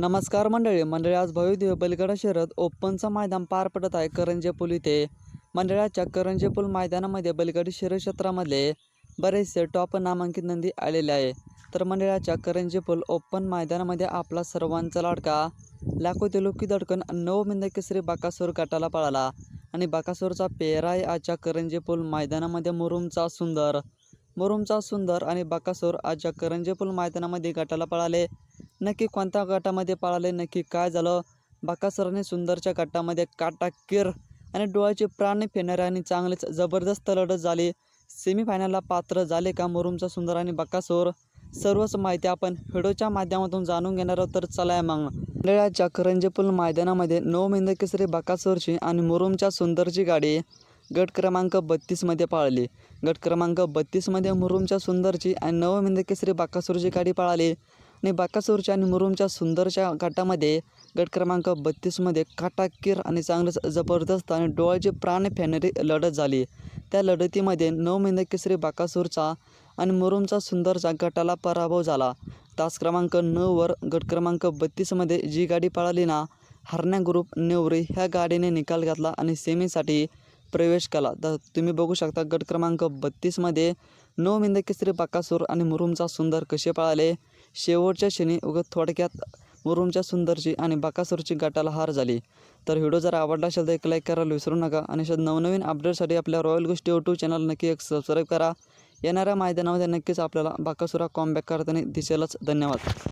नमस्कार मंडळी मंडळी आज भव्यदिव्य बलगडा शहरात ओपनचं मैदान पार पडत आहे करंजे पूल इथे. मंडळाच्या करंजे पूल मैदानामध्ये बलगडी शहर क्षेत्रामध्ये बरेचसे टॉप नामांकित नंदी आलेले आहे. तर मंडळाच्या करंजे पूल ओपन मैदानामध्ये आपला सर्वांचा लाडका लाखो तेलुकी दडकन नऊ मिंद केसरी बाकासूर गटाला पळाला. आणि बाकासूरचा पेहरा आहे आजच्या करंजे पूल मैदानामध्ये मुरुमचा सुंदर. मुरुमचा सुंदर आणि बाकासूर आजच्या करंजे पूल मैदानामध्ये गटाला पळाले. नक्की कोणत्या गटामध्ये पळाले नक्की काय झालं? बाकासराने सुंदरच्या गटामध्ये काटाकीर आणि डोळ्याचे प्राण फेरणारे आणि चांगलेच जबरदस्त लढत झाली. सेमीफायनलला पात्र झाले का मुरुमचा सुंदर आणि बकासोर सर्वच माहिती आपण व्हिडिओच्या माध्यमातून जाणून घेणार आहोत तर चला मग. मंडळाच्या करंजेपूल मैदानामध्ये नऊ मेंद केसरी बकासोरची आणि मुरुमच्या सुंदरची गाडी गट क्रमांक बत्तीसमध्ये पाळली. गट क्रमांक बत्तीसमध्ये मुरुमच्या सुंदरची आणि नऊ मेंद केसरी बाकासूरची गाडी पाळाली. आणि बाकासूरच्या आणि मुरुमच्या सुंदरच्या गटामध्ये गट क्रमांक बत्तीसमध्ये काटाकीर आणि चांगलंच जबरदस्त आणि डोळ्याचे प्राण फेणारी लढत झाली. त्या लढतीमध्ये नऊ महिने केसरी बाकासूरचा आणि मुरुमचा सुंदरचा गटाला पराभव झाला. तास क्रमांक नऊवर गट क्रमांक बत्तीसमध्ये जी गाडी पळाली ना हरण्या ग्रुप नेवरी ह्या गाडीने निकाल घातला आणि सेमीसाठी प्रवेश केला. तर तुम्ही बघू शकता गट क्रमांक बत्तीसमध्ये नऊ मिंद केसरी बाकासूर आणि मुरुमचा सुंदर कसे पळाले? शेवटच्या क्षणी उगत थोडक्यात मुरुमच्या सुंदरची आणि बाकासूरची गटाला हार झाली. तर व्हिडिओ जर आवडला असेल तर एक लाईक करायला विसरू नका. आणि अशा नवनवीन अपडेटसाठी आपल्या रॉयल गोष्टी यूट्यूब चॅनल नक्की एक सबस्क्राईब करा. येणाऱ्या मैदानामध्ये नक्कीच आपल्याला बाकासुरा कॉमबॅक करताना दिसेलच. धन्यवाद.